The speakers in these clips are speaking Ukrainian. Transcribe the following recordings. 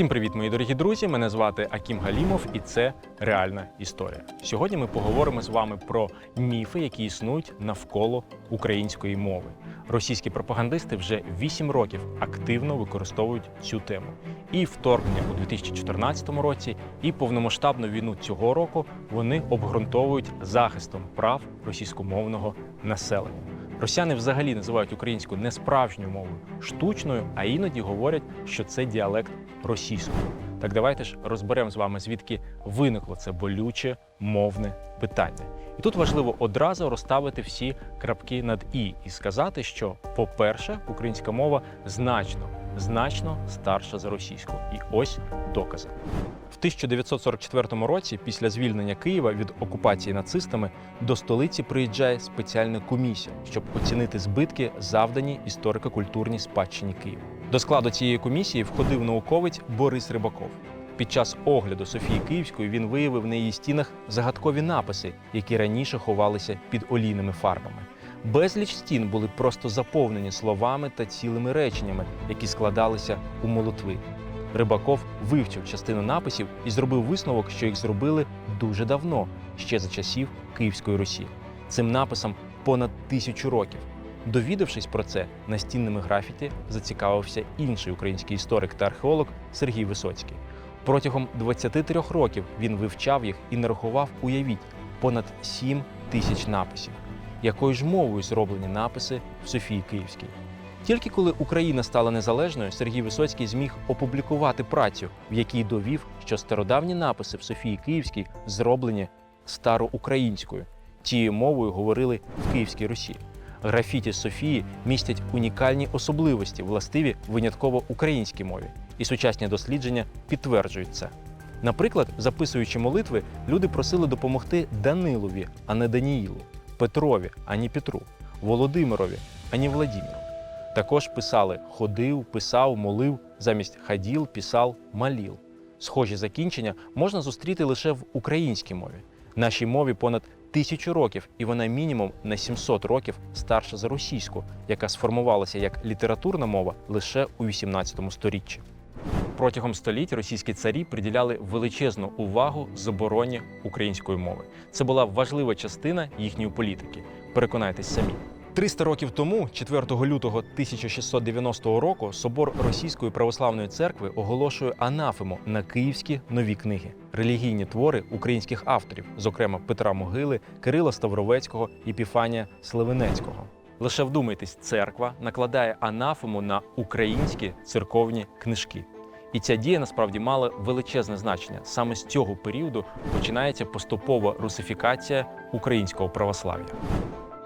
Всім привіт, мої дорогі друзі! Мене звати Акім Галімов, і це реальна історія. Сьогодні ми поговоримо з вами про міфи, які існують навколо української мови. Російські пропагандисти вже 8 років активно використовують цю тему. І вторгнення у 2014 році, і повномасштабну війну цього року вони обґрунтовують захистом прав російськомовного населення. Росіяни взагалі називають українську не справжньою мовою, штучною, а іноді говорять, що це діалект російської. Так давайте ж розберемо з вами, звідки виникло це болюче мовне питання. І тут важливо одразу розставити всі крапки над і і сказати, що, по-перше, українська мова значно, значно старша за російську. І ось докази. В 1944 році, після звільнення Києва від окупації нацистами, до столиці приїжджає спеціальна комісія, щоб оцінити збитки, завдані історико-культурній спадщині Києва. До складу цієї комісії входив науковець Борис Рибаков. Під час огляду Софії Київської він виявив на її стінах загадкові написи, які раніше ховалися під олійними фарбами. Безліч стін були просто заповнені словами та цілими реченнями, які складалися у молитви. Рибаков вивчив частину написів і зробив висновок, що їх зробили дуже давно, ще за часів Київської Русі. Цим написам понад тисячу років. Довідавшись про це, настінними графіті зацікавився інший український історик та археолог Сергій Висоцький. Протягом 23 років він вивчав їх і нарахував, уявіть, понад 7 тисяч написів. Якою ж мовою зроблені написи в Софії Київській? Тільки коли Україна стала незалежною, Сергій Висоцький зміг опублікувати працю, в якій довів, що стародавні написи в Софії Київській зроблені староукраїнською. Тією мовою говорили в Київській Русі. Графіті Софії містять унікальні особливості, властиві винятково українській мові, і сучасні дослідження підтверджують це. Наприклад, записуючи молитви, люди просили допомогти Данилові, а не Даніїлу, Петрові, а не Петру, Володимирові, а не Владіміру. Також писали ходив, писав, молив замість хаділ, писав, маліл. Схожі закінчення можна зустріти лише в українській мові. Нашій мові понад тисячу років, і вона мінімум на 700 років старша за російську, яка сформувалася як літературна мова лише у 18 сторіччі. Протягом століть російські царі приділяли величезну увагу забороні української мови. Це була важлива частина їхньої політики. Переконайтесь самі. 300 років тому, 4 лютого 1690 року, собор Російської православної церкви оголошує анафему на київські нові книги, релігійні твори українських авторів, зокрема Петра Могили, Кирила Ставровецького і Піфанія Сливенецького. Лише вдумайтесь, церква накладає анафему на українські церковні книжки. І ця дія насправді мала величезне значення. Саме з цього періоду починається поступова русифікація українського православ'я.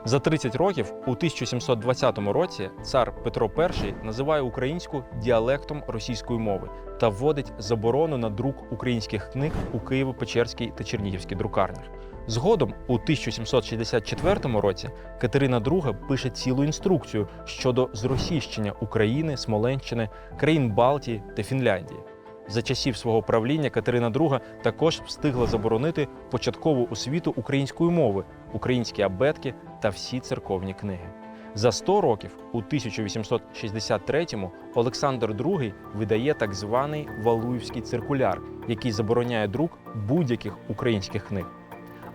За 30 років, у 1720 році, цар Петро І називає українську діалектом російської мови та вводить заборону на друк українських книг у Києво-Печерській та Чернігівській друкарнях. Згодом, у 1764 році, Катерина II пише цілу інструкцію щодо зросійщення України, Смоленщини, країн Балтії та Фінляндії. За часів свого правління Катерина II також встигла заборонити початкову освіту української мови, українські абетки та всі церковні книги. За 100 років, у 1863-му, Олександр II видає так званий Валуївський циркуляр, який забороняє друк будь-яких українських книг.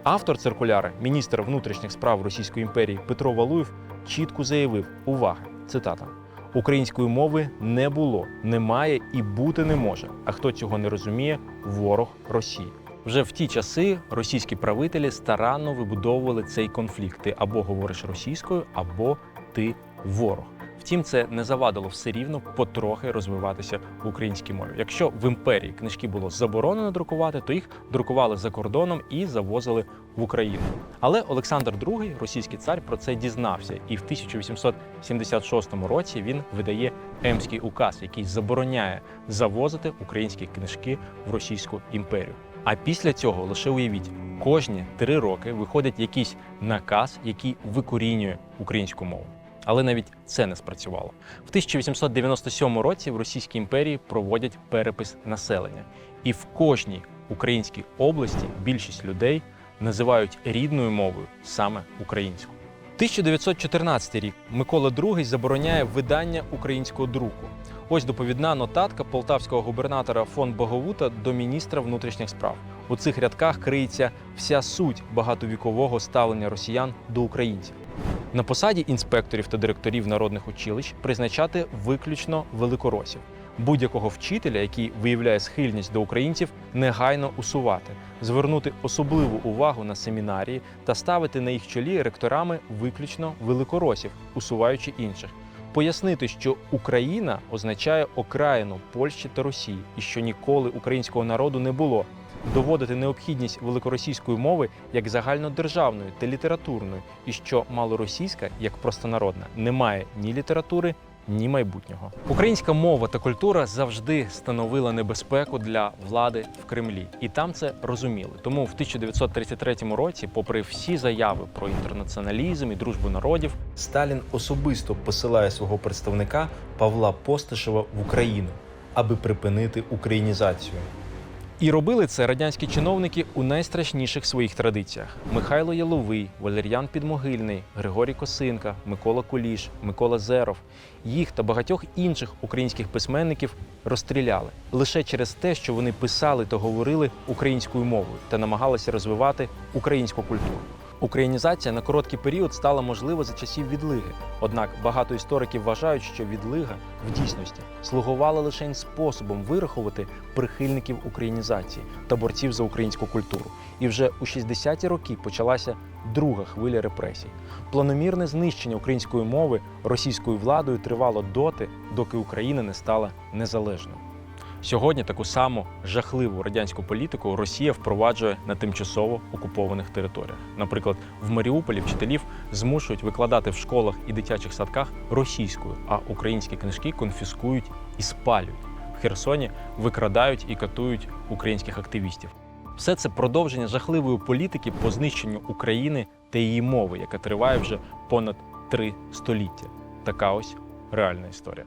Автор циркуляра, міністр внутрішніх справ Російської імперії Петро Валуєв, чітко заявив: увага! Цитата. Української мови не було, немає і бути не може. А хто цього не розуміє, ворог Росії. Вже в ті часи російські правителі старанно вибудовували цей конфлікт. Ти або говориш російською, або ти ворог. Втім, це не завадило все рівно потрохи розвиватися в українській мові. Якщо в імперії книжки було заборонено друкувати, то їх друкували за кордоном і завозили в Україну. Але Олександр II, російський цар, про це дізнався, і в 1876 році він видає Емський указ, який забороняє завозити українські книжки в Російську імперію. А після цього лише уявіть, кожні три роки виходить якийсь наказ, який викорінює українську мову. Але навіть це не спрацювало. В 1897 році в Російській імперії проводять перепис населення, і в кожній українській області більшість людей називають рідною мовою саме українську. 1914 рік Микола II забороняє видання українського друку. Ось доповідна нотатка полтавського губернатора фон Боговута до міністра внутрішніх справ. У цих рядках криється вся суть багатовікового ставлення росіян до українців. На посаді інспекторів та директорів народних училищ призначати виключно великоросів. Будь-якого вчителя, який виявляє схильність до українців, негайно усувати, звернути особливу увагу на семінарії та ставити на їх чолі ректорами виключно великоросів, усуваючи інших. Пояснити, що Україна означає окраїну Польщі та Росії, і що ніколи українського народу не було. Доводити необхідність великоросійської мови як загальнодержавної та літературної, і що малоросійська, як простонародна, не має ні літератури, ні майбутнього. Українська мова та культура завжди становила небезпеку для влади в Кремлі, і там це розуміли. Тому в 1933 році, попри всі заяви про інтернаціоналізм і дружбу народів, Сталін особисто посилає свого представника Павла Постишева в Україну, аби припинити українізацію. І робили це радянські чиновники у найстрашніших своїх традиціях: Михайло Яловий, Валер'ян Підмогильний, Григорій Косинка, Микола Куліш, Микола Зеров. Їх та багатьох інших українських письменників розстріляли лише через те, що вони писали та говорили українською мовою та намагалися розвивати українську культуру. Українізація на короткий період стала можлива за часів відлиги. Однак багато істориків вважають, що відлига в дійсності слугувала лише способом вирахувати прихильників українізації та борців за українську культуру. І вже у 60-ті роки почалася друга хвиля репресій. Планомірне знищення української мови російською владою тривало доти, доки Україна не стала незалежною. Сьогодні таку саму жахливу радянську політику Росія впроваджує на тимчасово окупованих територіях. Наприклад, в Маріуполі вчителів змушують викладати в школах і дитячих садках російською, а українські книжки конфіскують і спалюють. В Херсоні викрадають і катують українських активістів. Все це продовження жахливої політики по знищенню України та її мови, яка триває вже понад три століття. Така ось реальна історія.